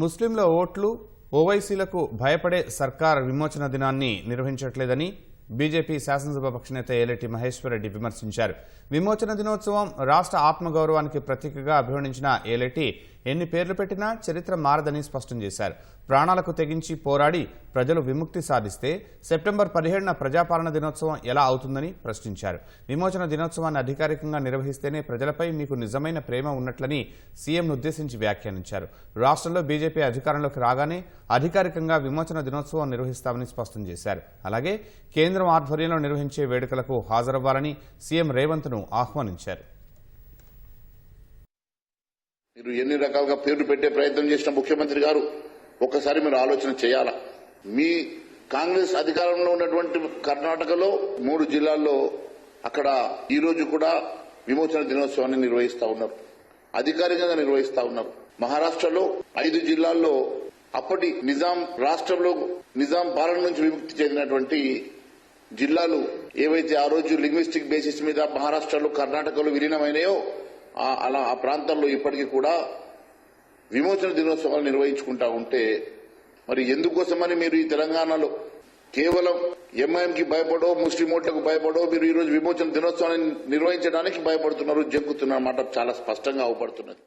ముస్లింల ఓట్లు ఓవైసీలకు భయపడే సర్కార్ విమోచన దినాన్ని నిర్వహించట్లేదని బీజేపీ శాసనసభాపక్ష నేత ఏలటి మహేశ్వరరెడ్డి విమర్శించారు. విమోచన దినోత్సవం రాష్ట్ర ఆత్మగౌరవానికి ప్రతీకగా అభివర్ణించిన ఏలటి ఎన్ని పేర్లు పెట్టినా చరిత్ర మారదని స్పష్టం చేశారు. ప్రాణాలకు తెగించి పోరాడి ప్రజలు విముక్తి సాధిస్తే సెప్టెంబర్ పదిహేడున ప్రజాపాలన దినోత్సవం ఎలా అవుతుందని ప్రశ్నించారు. విమోచన దినోత్సవాన్ని అధికారికంగా నిర్వహిస్తేనే ప్రజలపై మీకు నిజమైన ప్రేమ ఉన్నట్లని సీఎంను ఉద్దేశించి వ్యాఖ్యానించారు. రాష్ట్రంలో బీజేపీ అధికారంలోకి రాగానే అధికారికంగా విమోచన దినోత్సవం నిర్వహిస్తామని స్పష్టం చేశారు. అలాగే కేంద్రం ఆధ్వర్యంలో నిర్వహించే వేడుకలకు హాజరవ్వాలని సీఎం రేవంత్ను ఆహ్వానించారు. మీరు ఎన్ని రకాలుగా పేర్లు పెట్టే ప్రయత్నం చేసిన ముఖ్యమంత్రి గారు ఒక్కసారి మీరు ఆలోచన చేయాలా? మీ కాంగ్రెస్ అధికారంలో ఉన్నటువంటి కర్ణాటకలో మూడు జిల్లాల్లో అక్కడ ఈ రోజు కూడా విమోచన దినోత్సవాన్ని నిర్వహిస్తా ఉన్నారు. అధికారికంగా నిర్వహిస్తా ఉన్నారు. మహారాష్ట్రలో ఐదు జిల్లాల్లో అప్పటి నిజాం రాష్ట్రంలో నిజాం పాలన నుంచి విముక్తి చెందినటువంటి జిల్లాలు ఏవైతే ఆ రోజు లింగ్విస్టిక్ బేసిస్ మీద మహారాష్ట్రలో కర్ణాటకలో విలీనమైనాయో అలా ఆ ప్రాంతాల్లో ఇప్పటికీ కూడా విమోచన దినోత్సవాలు నిర్వహించుకుంటా ఉంటే మరి ఎందుకోసమని మీరు ఈ తెలంగాణలో కేవలం ఎంఐఎంకి భయపడో ముస్లిం ఓట్లకు భయపడో మీరు ఈరోజు విమోచన దినోత్సవాన్ని నిర్వహించడానికి భయపడుతున్నారు జంకుతున్నారు మాట చాలా స్పష్టంగా అవపడుతున్నది.